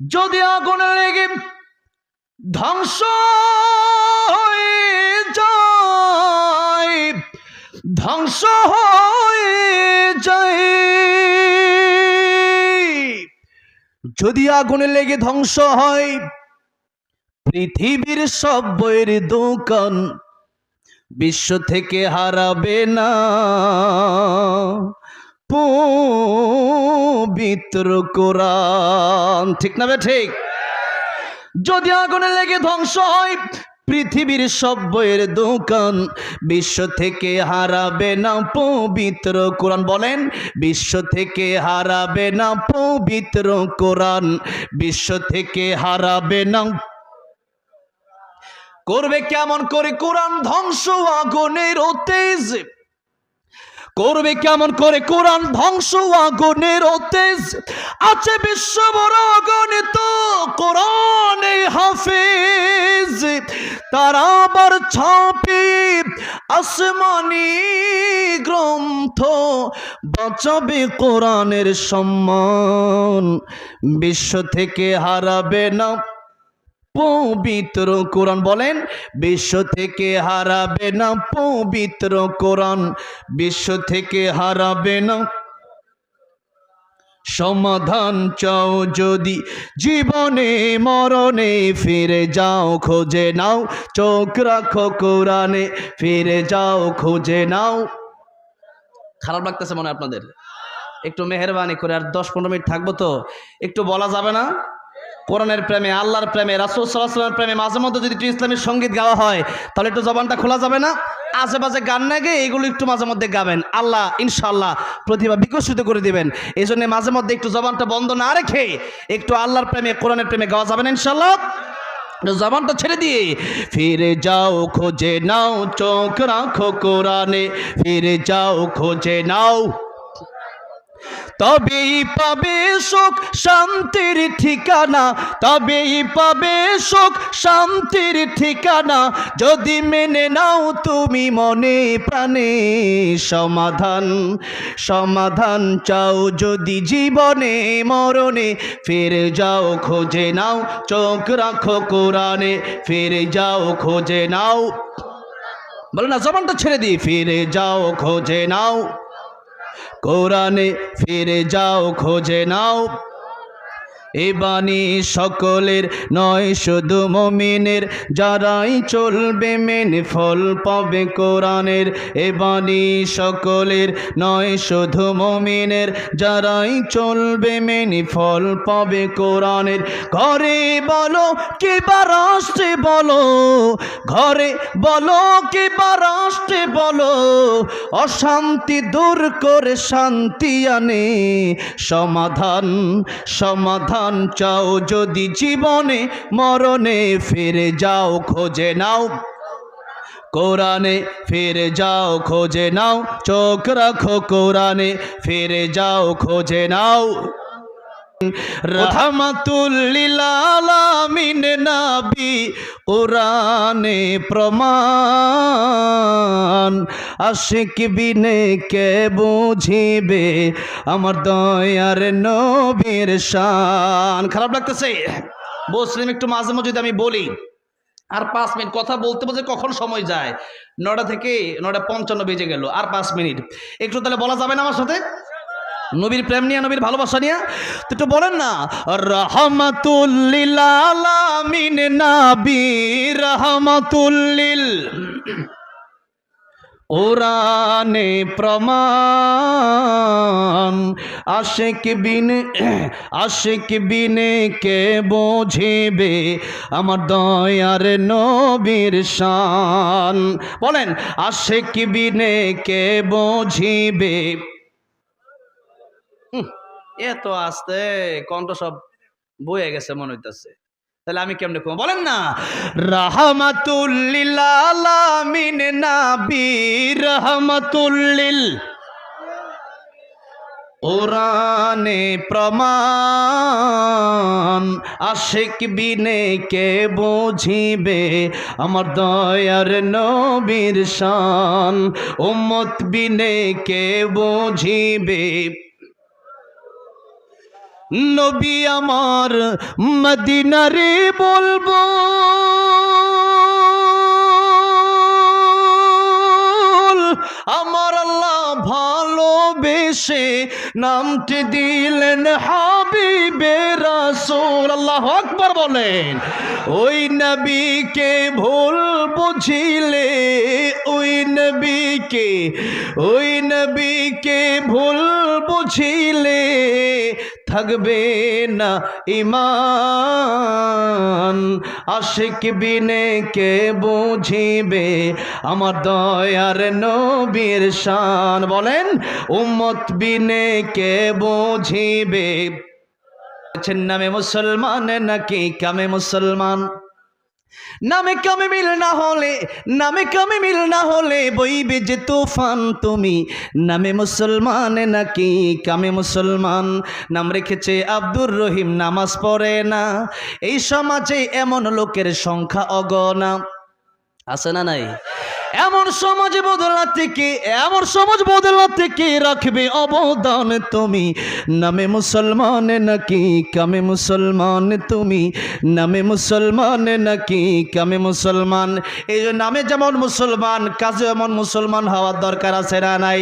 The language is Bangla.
যদি আগুনে লেগে ধ্বংস হয়ে যায়, ধ্বংস হয়ে যায়। যদি আগুনে লেগে ধ্বংস হয়, পৃথিবীর সব বইয়ের দোকান বিশ্ব থেকে হারাবে না। পবিত্র কোরআন। ঠিক না বে ঠিক? যদি আগুনে লেগে ধ্বংস হয়, পৃথিবীর সব বইয়ের দোকান বিশ্ব থেকে হারাবে না পবিত্র কোরআন। বলেন, বিশ্ব থেকে হারাবে না পবিত্র কোরআন। বিশ্ব থেকে হারাবে না। করবে কেমন করে কোরআন? ধ্বংস আগুনের তেজ করবে কেমন করে? কোরআন ধ্বংস আগুনের তেজ আছে বিশ্ব বড় অগণিত কোরআনে হাফেজ। তারা আবার ছাপে আসমানি গ্রন্থ। বাঁচাবে কোরআনের সম্মান। বিশ্ব থেকে হারাবে না পবিত্র কোরআন বলেন, বিশ্ব থেকে হারাবে না পবিত্র কোরআন, বিশ্ব থেকে হারাবে না। সমাধান চাও যদি, জীবনে মরণে ফিরে যাও, খোঁজে নাও, চোখ রাখো কোরআনে, ফিরে যাও, খোঁজে নাও। খারাপ লাগতেছে মনে আপনাদের। একটু মেহরবানি করে আর দশ পনেরো মিনিট থাকব তো, একটু বলা যাবে না? কোরআনের প্রেমে, আল্লাহর প্রেমে, রাসুল সাল্লাহামের প্রেমে মাঝে মধ্যে যদি একটু ইসলামের সংগীত গাওয়া হয়, তাহলে একটু জবানটা খোলা যাবে না? আশেপাশে গান না গিয়ে এগুলো একটু মাঝে মধ্যে গাবেন। আল্লাহ ইনশাল্লাহ প্রতিভা বিকশিত করে দিবেন। এই জন্য মাঝে মধ্যে একটু জবানটা বন্ধ না রেখে একটু আল্লাহর প্রেমে, কোরআনের প্রেমে গাওয়া যাবে না ইনশাল্লাহ জবানটা ছেড়ে দিয়ে, ফিরে যাও, খোঁজে নাও, চোখ রাখো কোরআনে। ফিরে যাও, খোঁজে নাও। তবেই পাবে সুখ, শান্তির ঠিকানা। তবেই পাবে সুখ, শান্তির ঠিকানা। যদি মেনে নাও তুমি মনে প্রাণে সমাধান সমাধান চাও যদি জীবনে মরণে। ফিরে যাও, খোঁজে নাও, চোখ রাখো কোরআনে। ফিরে যাও, খোঁজে নাও। বলে না, জবানটা ছেড়ে দিই। ফিরে যাও, খোঁজে নাও। কোরআনে ফিরে যাও খোঁজে নাও। এ বাণী সকলের নয়, শুধু মমিনের। যারাই চলবে মেনে ফল পাবে কোরআনের। এ বাণী সকলের নয়, শুধু মমিনের। যারাই চলবে মেনে ফল পাবে কোরআনের। ঘরে বলো, কে বা রাষ্ট্রে বলো? ঘরে বলো, কে বা রাষ্ট্রে বলো? অশান্তি দূর করে শান্তি আনে। সমাধান সমাধান চাও যদি জীবনে, মরণে ফিরে যাও, খোঁজে নাও। কোরআনে ফিরে যাও, খোঁজে নাও। চোখ রাখো কোরআনে ফিরে যাও, খোঁজে নাও। রহমাতুল্লিল আলামিন নাবি, কোরআনে প্রমাণ আশিক বিনে কে বুঝিবে? আমার দয়ার নবীর শান। খারাপ লাগতেছে। বসলিম, একটু মাঝে মাঝে যদি আমি বলি, আর পাঁচ মিনিট কথা বলতে বলতে কখন সময় যায়? নটা থেকে নটা পঞ্চান্ন বেজে গেল, আর পাঁচ মিনিট। একটু তাহলে বলা যাবে না আমার সাথে? নবীর প্রেম নিয়ে, নবীর ভালোবাসা নিয়ে? তো একটু বলেন না। রহমাতুল্লিল আলামিন, নাবি রহমাতুল্লিল। ওরানে প্রমাণ আশেক বিনে আশেক বিনে কে বোঝিবে? আমার দয়ার নবীর শান। বলেন আশেক বিনে কে বোঝিবে? হুম, এত আস্তে কণ্ঠ সব বয়ে গেছে মনে হইতেছে। তাহলে আমি কেমনে কম বলেন না। রাহমাতুল্লিল আলামিন নাবি, রাহমাতুল্লিল। ওরানে প্রমাণ, আশেক বিনে কে বুঝিবে? আমার দয়ার নবীর শান, উম্মত বিনে কে বুঝিবে? নবী আমার মদিনারে বলব। আমার আল্লাহ ভালোবেসে নামটি দিলেন হাবিবে রাসূল। আল্লাহ আকবার বলেন, ওই নবীকে ভুল বুঝিলে, ওই নবীকে ওই নবীকে ভুল বুঝিলে থাকবে না ইমান। আশিক বিনে কে বুঝিবে? আমার দয়ার নবীর শান। বলেন, উম্মত বিনে কে বুঝিবে? নামে মুসলমান নাকি কামে মুসলমান? নামে কামে মিল না হলে, নামে কামে মিল না হলে বইবে যে তুফান তুমি। নামে মুসলমান নাকি কামে মুসলমান? নাম রেখেছে আব্দুর রহিম, নামাজ পড়ে না। এই সমাজে এমন লোকের সংখ্যা অগণা। আছে না নাই? এমন সমাজ বদলাতে কে এমন সমাজ বদলাতে কে রাখবে অবদান তুমি। নামে মুসলমান নাকি, কামে মুসলমান তুমি। নামে মুসলমান নাকি, কামে মুসলমান। এই যে নামে যেমন মুসলমান, কাজে এমন মুসলমান হওয়ার দরকার আছে না নাই?